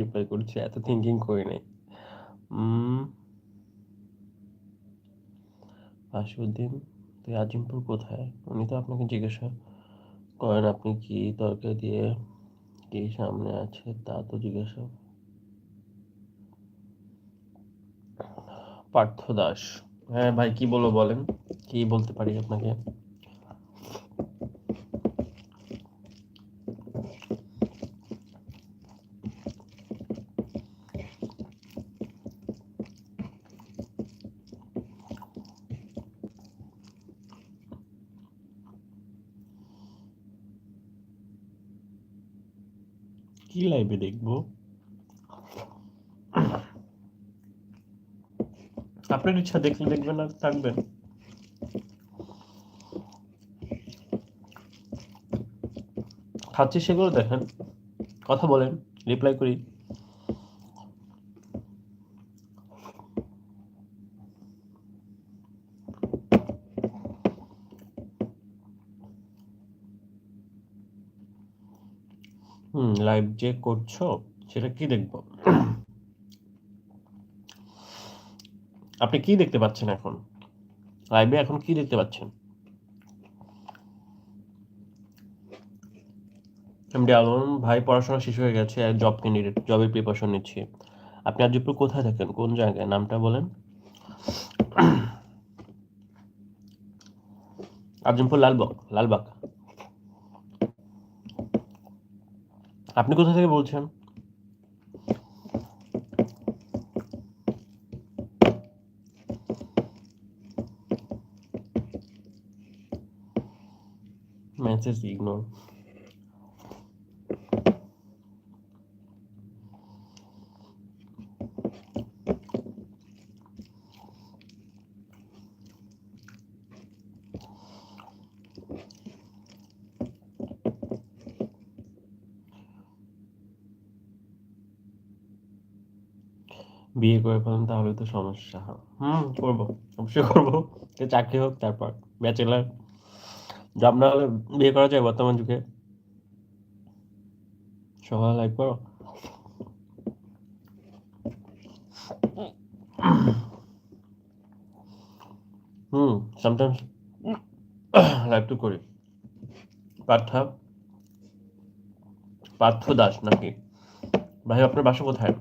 Reply করছি, এত thinking করি নাই। আশুদ্দিন তুই আজিমপুর কোথায়? উনি তো আপনাকে জিজ্ঞাসা করেন আপনি কি তরকারি দিয়ে কি সামনে আছে, তা তো জিজ্ঞাসা। পার্থ দাস। হ্যাঁ ভাই, কি বলব বলেন? কি বলতে পারি আপনাকে? কি লাইভে দেখব। আপনার ইচ্ছা দেখলে দেখবেন আর থাকবেন। খাচ্ছি সেগুলো দেখেন। কথা বলেন রিপ্লাই করি। হুম লাইভ যে করছ, সেটা কি দেখব? আপনি কি দেখতে পাচ্ছেন এখন? লাইভে এখন কি দেখতে পাচ্ছেন? এমডি আলম ভাই, পড়াশোনা শেষ হয়ে গেছে জব ক্যান্ডিডেট জবের প্রিপারেশন নিচ্ছি। আপনি আজিমপুর কোথায় থাকেন? কোন জায়গায়? নামটা বলেন। আজিমপুর লালবাগ লালবাগ। আপনি কোথা থেকে বলছেন? মেসেজ ইগনোর বিয়ে করে ফেলেন তাহলে তো সমস্যা। হুম, করব, অবশ্যই করব। চাকরি হোক, তারপর ব্যাচেলার জব না হলে বিয়ে করা যায় বর্তমান যুগে। সকালে লাইক করো। হুম সামটাইমস লাইভ তো করি। পার্থ পার্থ দাস নাকি? ভাই, আপনার বাসা কোথায়?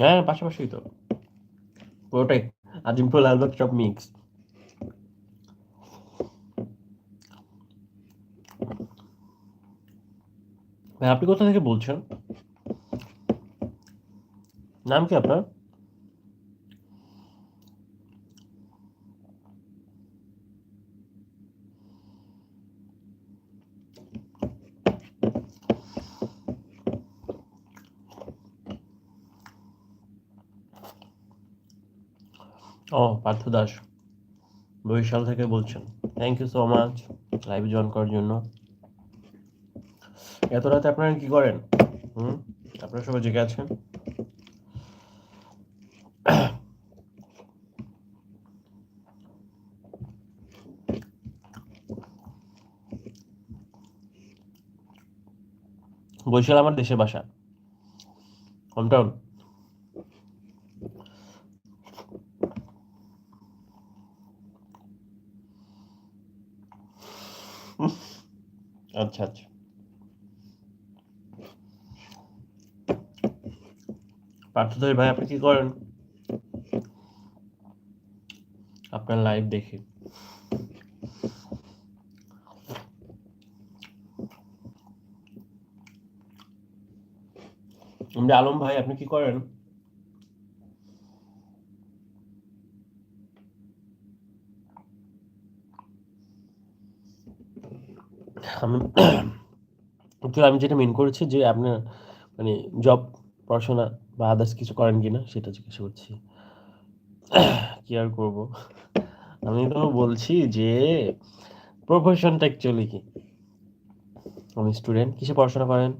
হ্যাঁ পাশাপাশি তো। পুরোটাই। আজিমপুর লালবাগ সব মিক্স আপনি কোথা থেকে বলছেন? নাম কি আপনার? ও, পার্থ দাস। বরিশাল থেকে বলছেন। Thank you so much live join করার জন্য। এত রাতে আপনারা কি করেন? হুম? আপনারা সবাই জেগে আছেন? বরিশাল আমার দেশের বাসা হোমটাউন আচ্ছা আচ্ছা। পার্থদয় ভাই, আপনি কি করেন? আপনার লাইভ দেখি। এমনি আলম ভাই, আপনি কি করেন? আমি আমি যেটা মেন করেছি যে আপনার মানে জব পড়াশোনা বা আদার্স কিছু করেন কিনা সেটা জিজ্ঞাসা করছি। কি আর করব? আমি তো বলছি যে প্রফেশনটা অ্যাকচুয়ালি কি? আমি স্টুডেন্ট কিসে পড়াশোনা করেন?